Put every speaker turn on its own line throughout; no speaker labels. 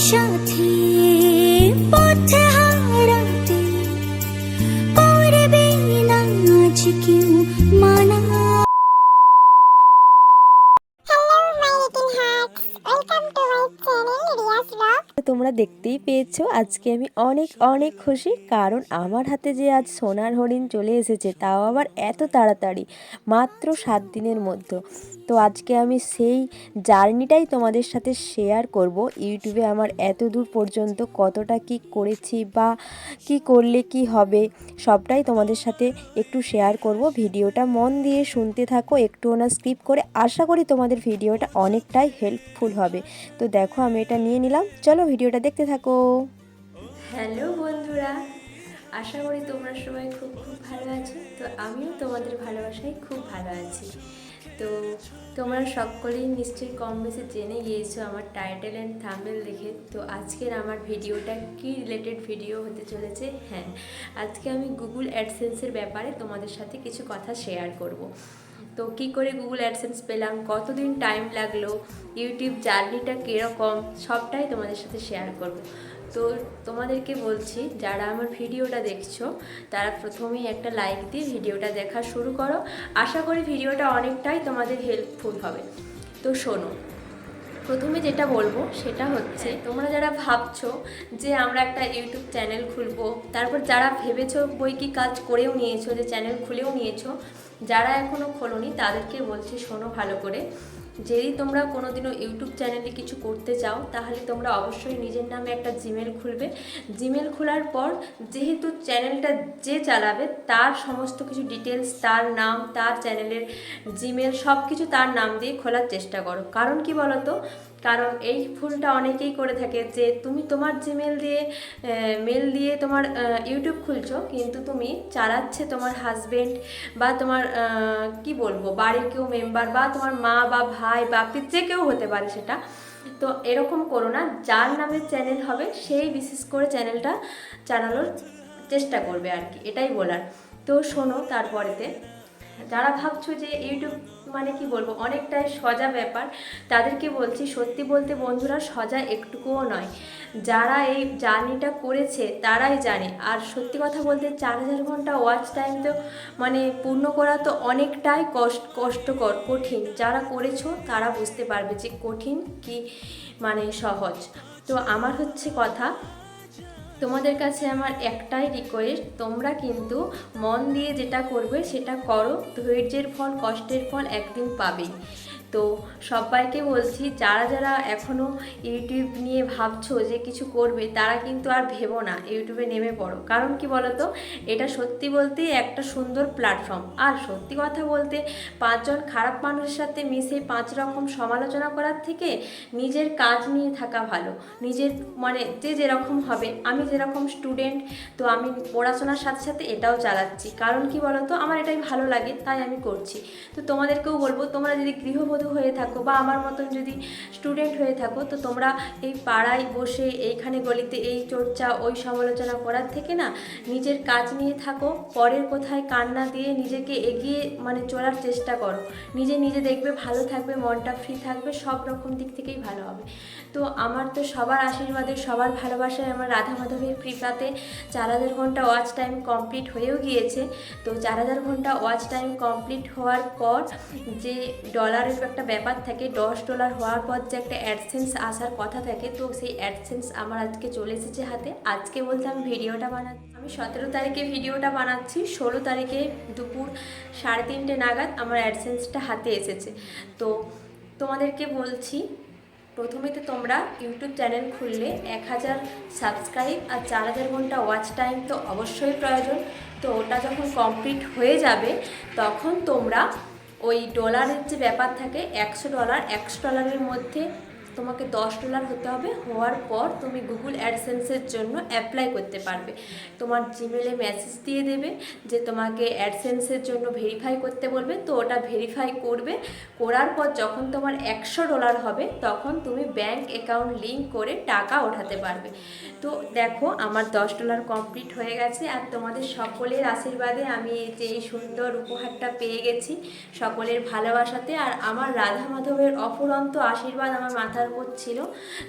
সাথে পথে
দেখতেই আজকে আমি অনেক অনেক খুশি। কারণ আমার হাতে যে আজ সোনার হরিণ চলে এসেছে, তাও আবার এত তাড়াতাড়ি, মাত্র সাত দিনের মধ্যে। তো আজকে আমি সেই জার্নিটাই তোমাদের সাথে শেয়ার করব। ইউটিউবে আমার এত দূর পর্যন্ত কতটা কি করেছি বা কি করলে কি হবে, সবটাই তোমাদের সাথে একটু শেয়ার করব। ভিডিওটা মন দিয়ে শুনতে থাকো একটু না স্কিপ করে। আশা করি তোমাদের ভিডিওটা অনেকটাই হেল্পফুল হবে। তো দেখো, আমি এটা নিয়ে নিলাম। চলো ভিডিওটা দেখতে থাকো। হ্যালো বন্ধুরা, আশা করি তোমরা সবাই খুব খুব ভালো আছো। তো আমিও তোমাদের ভালোবাসায় খুব ভালো আছি। তো তোমরা সকলেই নিশ্চয়ই কম বেশি জেনে গিয়েছো আমার টাইটেল অ্যান্ড থাম্বেল দেখে। তো আজকের আমার ভিডিওটা কি রিলেটেড ভিডিও হতে চলেছে? হ্যাঁ আজকে আমি গুগল অ্যাডসেন্সের ব্যাপারে তোমাদের সাথে কিছু কথা শেয়ার করব। তো কি করে গুগল অ্যাডসেন্স পেলাম? কতদিন টাইম লাগল? ইউটিউব জার্নিটা কীরকম? সবটাই তোমাদের সাথে শেয়ার করব। তো তোমাদেরকে বলছি যারা আমার ভিডিওটা দেখছ তারা প্রথমেই একটা লাইক দিয়ে ভিডিওটা দেখা শুরু করো। আশা করি ভিডিওটা অনেকটাই তোমাদের হেল্পফুল হবে। তো শোনো প্রথমে যেটা বলব সেটা হচ্ছে তোমরা যারা ভাবছ যে আমরা একটা ইউটিউব চ্যানেল খুলবো তারপর যারা ভেবেছো বই কি কাজ করেও নিয়েছো যে চ্যানেল খুলেও নিয়েছো যারা এখনও খোলনি তাদেরকে বলছি শোনো ভালো করে। যদি তোমরা কোনোদিনও ইউটিউব চ্যানেলে কিছু করতে চাও, তাহলে তোমরা অবশ্যই নিজের নামে একটা জিমেল খুলবে। জিমেল খোলার পর যেহেতু চ্যানেলটা যে চালাবে, তার সমস্ত কিছু ডিটেলস তার নাম, তার চ্যানেলের জিমেল সব কিছু তার নাম দিয়ে খোলার চেষ্টা করো। কারণ কি বলতো? কারণ এই ভুলটা অনেকেই করে থাকে যে তুমি তোমার জিমেল দিয়ে মেল দিয়ে তোমার ইউটিউব খুলছো, কিন্তু তুমি চালাচ্ছে তোমার হাজবেন্ড বা তোমার কি বলব, বাড়ির কেউ মেম্বার বা তোমার মা বা ভাই বাপি যে কেউ হতে পারে সেটা। তো এরকম করো না, যার নামে চ্যানেল হবে, সেই বিশেষ করে চ্যানেলটা চালানোর চেষ্টা করবে আর কি, এটাই বলার। তো শোনো তারপরেতে, যারা ভাবছ যে ইউটিউব মানে কি বলব, অনেকটাই সজা ব্যাপার। তাদেরকে বলছি, সত্যি বলতে বন্ধুরা, সজা একটুকুও নয়। যারা এই জার্নিটা করেছে, তারাই জানে। আর সত্যি কথা বলতে, চার হাজার ঘণ্টা ওয়াচ টাইম তো মানে পূর্ণ করা তো অনেকটাই কষ্ট, কষ্টকর, কঠিন। যারা করেছ, তারা বুঝতে পারবে যে কঠিন কি মানে সহজ। তো আমার হচ্ছে কথা তোমাদের কাছে আমার একটাই রিকোয়েস্ট তোমরা কিন্তু মন দিয়ে যেটা করবে সেটা করো, ধৈর্যের ফল, কষ্টের ফল একদিন পাবেই তো সবাইকে বলছি, যারা যারা এখনও ইউটিউব নিয়ে ভাবছ যে কিছু করবে, তারা কিন্তু আর ভেবো না ইউটিউবে নেমে পড়ো। কারণ কি বলো তো এটা সত্যি বলতে একটা সুন্দর প্ল্যাটফর্ম আর সত্যি কথা বলতে, পাঁচজন খারাপ মানুষের সাথে মিশে পাঁচ রকম সমালোচনা করার থেকে নিজের কাজ নিয়ে থাকা ভালো। নিজের মানে যে যেরকম হবে, আমি যেরকম স্টুডেন্ট তো আমি পড়াশোনার সাথে সাথে এটাও চালাচ্ছি। কারণ কি বলো তো আমার এটাই ভালো লাগে, তাই আমি করছি। তো তোমাদেরকেও বলব, তোমরা যদি গৃহবধূ হয়ে থাকো বা আমার মতন যদি স্টুডেন্ট হয়ে থাকো, তো তোমরা এই পাড়ায় বসে এইখানে গলিতে এই চর্চা, ওই সমালোচনা করার থেকে না নিজের কাজ নিয়ে থাকো, পরের কোথায় কান্না দিয়ে নিজেকে এগিয়ে মানে চলার চেষ্টা করো। নিজে নিজে দেখবে ভালো থাকবে, মনটা ফ্রি থাকবে, সব রকম দিক থেকেই ভালো হবে। তো আমার তো সবার আশীর্বাদে, সবার ভালোবাসায় আমার রাধা মাধবের কৃপাতে চার হাজার ঘণ্টা ওয়াচ টাইম কমপ্লিট হয়েও গিয়েছে। তো চার হাজার ঘণ্টা ওয়াচ টাইম কমপ্লিট হওয়ার পর যে ডলারের একটা ব্যাপার থাকে, দশ ডলার হওয়ার পর যে একটা অ্যাডসেন্স আসার কথা থাকে, তো সেই অ্যাডসেন্স আমার আজকে চলে এসেছে হাতে। আজকে বলতে আমি ভিডিওটা বানাচ্ছি। আমি সতেরো তারিখে ভিডিওটা বানাচ্ছি, ষোলো তারিখে দুপুর সাড়ে তিনটে নাগাদ আমার অ্যাডসেন্সটা হাতে এসেছে। তো তোমাদেরকে বলছি, প্রথমে তো তোমরা ইউটিউব চ্যানেল খুললে এক হাজার সাবস্ক্রাইব আর চার হাজার ঘণ্টা ওয়াচ টাইম তো অবশ্যই প্রয়োজন। তো ওটা যখন কমপ্লিট হয়ে যাবে, তখন তোমরা ওই ডলারের যে ব্যাপার থাকে একশো ডলার একশো ডলারের মধ্যে তোমাকে দশ ডলার হতে হবে, হওয়ার পর তুমি গুগল অ্যাডসেন্সের জন্য অ্যাপ্লাই করতে পারবে। তোমার জিমেলে মেসেজ দিয়ে দেবে যে তোমাকে অ্যাডসেন্সের জন্য ভেরিফাই করতে বলবে। তো ওটা ভেরিফাই করবে, করার পর যখন তোমার একশো ডলার হবে, তখন তুমি ব্যাংক অ্যাকাউন্ট লিঙ্ক করে টাকা ওঠাতে পারবে। তো দেখো, আমার দশ ডলার কমপ্লিট হয়ে গেছে। আর তোমাদের সকলের আশীর্বাদে আমি যে এই সুন্দর উপহারটা পেয়ে গেছি সকলের ভালোবাসাতে। আর আমার রাধা মাধবের অফুরন্ত আশীর্বাদ আমার মাথার দরকার পড়ছিল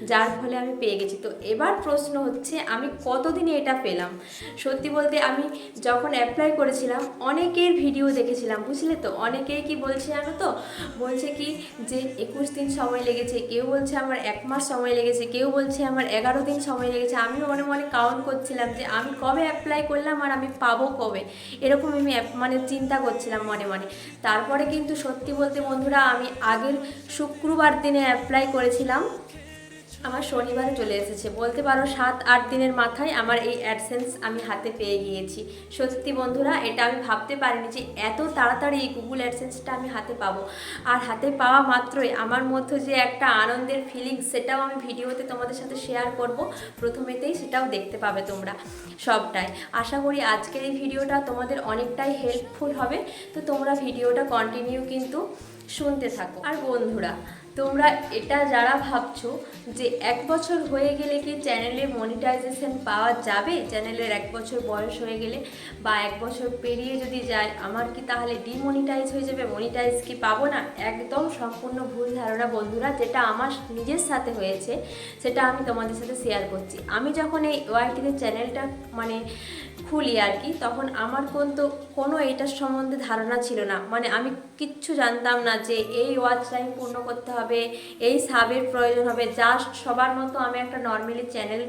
যার ফলে আমি পেয়ে গেছি। তো এবার প্রশ্ন হচ্ছে, আমি কতদিনে এটা পেলাম? সত্যি বলতে আমি যখন অ্যাপ্লাই করেছিলাম, অনেকের ভিডিও দেখেছিলাম, বুঝলে তো? অনেকেই কি বলছে জানো তো? বলছে কি যে, একুশ দিন সময় লেগেছে। কেউ বলছে, আমার এক মাস সময় লেগেছে। কেউ বলছে, আমার এগারো দিন সময় লেগেছে। আমিও মনে মনে কাউন্ট করছিলাম যে, আমি কবে অ্যাপ্লাই করলাম আর আমি পাবো কবে? এরকম আমি মানে চিন্তা করছিলাম মনে মনে। তারপরে কিন্তু সত্যি বলতে বন্ধুরা, আমি আগের শুক্রবার দিনে অ্যাপ্লাই করেছিলাম। আমার শনিবারে চলে এসেছে। বলতে পারো সাত, আট দিনের মাথায় আমার এই অ্যাডসেন্স আমি হাতে পেয়ে গিয়েছি। সত্যি বন্ধুরা, এটা আমি ভাবতে পারিনি যে এত তাড়াতাড়ি এই গুগল অ্যাডসেন্সটা আমি হাতে পাবো। আর হাতে পাওয়া মাত্রই আমার মধ্যে যে একটা আনন্দের ফিলিংস সেটাও আমি ভিডিওতে তোমাদের সাথে শেয়ার করব। প্রথমেতেই সেটাও দেখতে পাবে তোমরা সবটাই। আশা করি আজকের এই ভিডিওটা তোমাদের অনেকটাই হেল্পফুল হবে। তো তোমরা ভিডিওটা কন্টিনিউ কিন্তু শুনতে থাকো। আর বন্ধুরা তোমরা এটা যারা ভাবছ যে এক বছর হয়ে গেলে কি চ্যানেলে মনিটাইজেশন পাওয়া যাবে? চ্যানেলের এক বছর বয়স হয়ে গেলে বা এক বছর পেরিয়ে যদি যায়, আমার কি তাহলে ডিমনিটাইজ হয়ে যাবে? মনিটাইজ কি পাবো না? একদম সম্পূর্ণ ভুল ধারণা বন্ধুরা, যেটা আমার নিজের সাথে হয়েছে, সেটা আমি তোমাদের সাথে শেয়ার করছি। আমি যখন এই ওয়াইটিতে চ্যানেলটা মানে খুলি আর কি, তখন আমার কিন্তু কোনো এটার সম্বন্ধে ধারণা ছিল না। মানে আমি কিচ্ছু জানতাম না যে এই ওয়াচ টাইম পূর্ণ করতে হবে, এই সাবের প্রয়োজন হবে জাস্ট সবার মতো আমি একটা নর্মালি চ্যানেল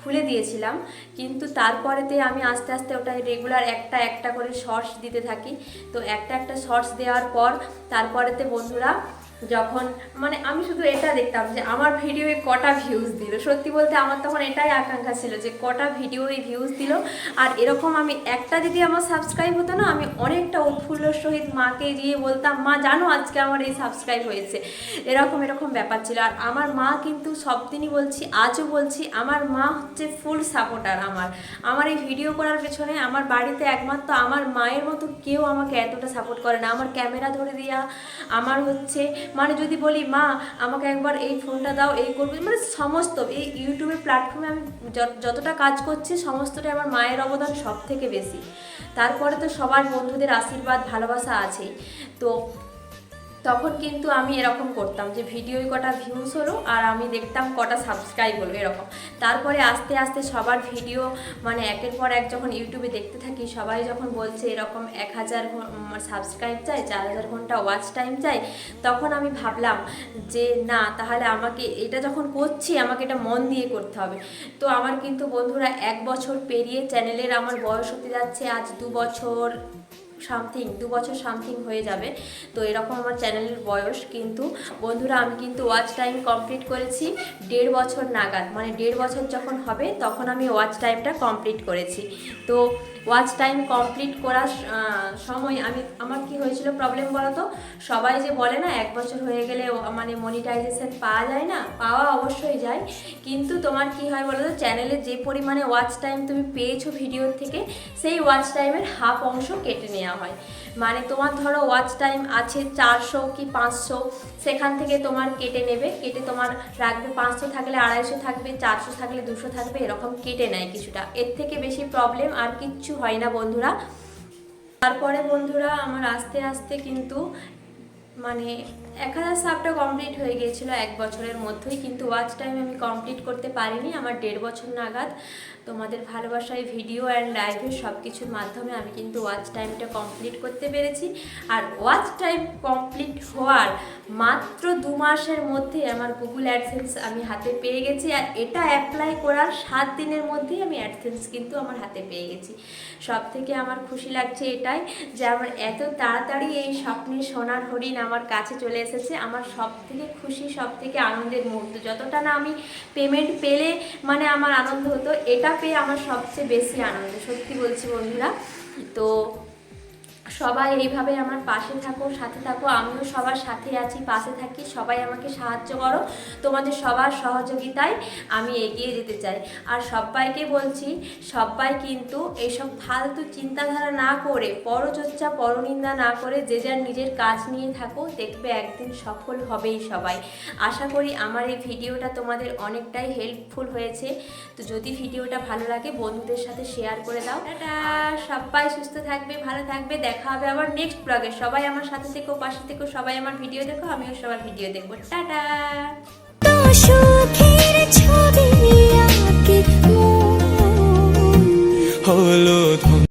খুলে দিয়েছিলাম। কিন্তু তারপরেতে আমি আস্তে আস্তে ওটা রেগুলার একটা একটা করে শর্টস দিতে থাকি। তো একটা একটা শর্টস দেওয়ার পর তারপরেতে বন্ধুরা যখন মানে আমি শুধু এটা দেখতাম যে আমার ভিডিওয়ে কটা ভিউজ দিল। সত্যি বলতে আমার তখন এটাই আকাঙ্ক্ষা ছিল যে কটা ভিডিওই ভিউজ দিল। আর এরকম আমি একটা যদি আমার সাবস্ক্রাইব হতো না, আমি অনেকটা উৎফুল্লর সহিত মাকে গিয়ে বলতাম, মা, জানো আজকে আমার এই সাবস্ক্রাইব হয়েছে। এরকম এরকম ব্যাপার ছিল। আর আমার মা কিন্তু সব দিনই বলছি, আজও বলছি, আমার মা হচ্ছে ফুল সাপোর্টার আমার। আমার এই ভিডিও করার পেছনে আমার বাড়িতে একমাত্র আমার মায়ের মতো কেউ আমাকে এতটা সাপোর্ট করে না। আমার ক্যামেরা ধরে দেওয়া আমার হচ্ছে মানে যদি বলি, মা, আমাকে একবার এই ফোনটা দাও, এই করবে। মানে সমস্ত, এই ইউটিউবের প্ল্যাটফর্মে আমি যত- যতটা কাজ করছি, সমস্তটাই আমার মায়ের অবদান সব থেকে বেশি। তারপরে তো সবার বন্ধুদের আশীর্বাদ, ভালোবাসা আছেই। তো তখন কিন্তু আমি এরকম করতাম যে ভিডিওয় কটা ভিউজ হলো আর আমি দেখতাম কটা সাবস্ক্রাইব হলো এরকম। তারপরে আস্তে আস্তে সবার ভিডিও মানে একের পর এক যখন ইউটিউবে দেখতে থাকি, সবাই যখন বলছে এরকম এক হাজার সাবস্ক্রাইব চাই চার হাজার ঘণ্টা ওয়াচ টাইম চাই তখন আমি ভাবলাম যে না, তাহলে আমাকে এটা যখন করছি, আমাকে এটা মন দিয়ে করতে হবে। তো আমার কিন্তু বন্ধুরা এক বছর পেরিয়ে চ্যানেলের আমার বয়স হতে যাচ্ছে, আজ দু বছর সামথিং দু বছর সামথিং হয়ে যাবে। তো এরকম আমার চ্যানেলের বয়স, কিন্তু বন্ধুরা, আমি কিন্তু ওয়াচ টাইম কমপ্লিট করেছি দেড় বছর নাগাদ। মানে দেড় বছর যখন হবে, তখন আমি ওয়াচ টাইমটা কমপ্লিট করেছি। তো ওয়াচ টাইম কমপ্লিট করার সময় আমি, আমার কি হয়েছিল প্রবলেম বলো তো সবাই যে বলে না, এক বছর হয়ে গেলে মানে মনিটাইজেশন পাওয়া যায় না, পাওয়া অবশ্যই যায়। কিন্তু তোমার কি হয় বলো তো চ্যানেলে যে পরিমাণে ওয়াচ টাইম তুমি পেয়েছ ভিডিওর থেকে, সেই ওয়াচ টাইমের হাফ অংশ কেটে নেওয়া হয়। মানে তোমার ধরো ওয়াচ টাইম আছে চারশো কি পাঁচশো, সেখান থেকে তোমার কেটে নেবে। কেটে তোমার রাখবে পাঁচশো থাকলে আড়াইশো থাকবে, চারশো থাকলে দুশো থাকবে, এরকম কেটে নেয় কিছুটা। এর থেকে বেশি প্রবলেম আর কিচ্ছু হয় না বন্ধুরা। তারপরে বন্ধুরা আমার আস্তে আস্তে কিন্তু মানে এক হাজার সাবটা কমপ্লিট হয়ে গিয়েছিল এক বছরের মধ্যেই। কিন্তু ওয়াচ টাইম আমি কমপ্লিট করতে পারিনি, আমার দেড় বছর নাগাদ। তোমাদের ভালোবাসায় ভিডিও অ্যান্ড লাইভের সব কিছুর মাধ্যমে আমি কিন্তু ওয়াচ টাইমটা কমপ্লিট করতে পেরেছি। আর ওয়াচ টাইম কমপ্লিট হওয়ার মাত্র দু মাসের মধ্যে আমার গুগল অ্যাডসেন্স আমি হাতে পেয়ে গেছি। আর এটা অ্যাপ্লাই করার সাত দিনের মধ্যেই আমি অ্যাডসেন্স কিন্তু আমার হাতে পেয়ে গেছি। সব থেকে আমার খুশি লাগছে এটাই যে আমার এত তাড়াতাড়ি এই স্বপ্নের সোনার হরিণ আমার কাছে চলে এসেছে। আমার সব থেকে খুশি সব থেকে আনন্দের মুহূর্ত। যতটা না আমি পেমেন্ট পেলে মানে আমার আনন্দ হতো, এটা পেয়ে আমার সবচেয়ে বেশি আনন্দ সত্যি বলছি বন্ধুরা। তো সবাই এইভাবে আমার পাশে থাকো, সাথে থাকো। আমিও সবার সাথে আছি, পাশে থাকি। সবাই আমাকে সাহায্য করো। তোমাদের সবার সহযোগিতায় আমি এগিয়ে যেতে চাই। আর সবাইকে বলছি, সবাই কিন্তু এইসব ফালতু চিন্তাধারা না করে, পরচর্চা, পরনিন্দা না করে, যে যার নিজের কাজ নিয়ে থাকো, দেখবে একদিন সফল হবেই সবাই। আশা করি আমার এই ভিডিওটা তোমাদের অনেকটাই হেল্পফুল হয়েছে। তো যদি ভিডিওটা ভালো লাগে, বন্ধুদের সাথে শেয়ার করে দাও। সবাই সুস্থ থাকবে, ভালো থাকবে, দেখা হবে আমার নেক্সট ব্লগে সবাই আমার সাথে থেকো পাশে থেকো সবাই আমার ভিডিও দেখো আমিও সবার ভিডিও দেখব। টাটা!
ছবি
হলো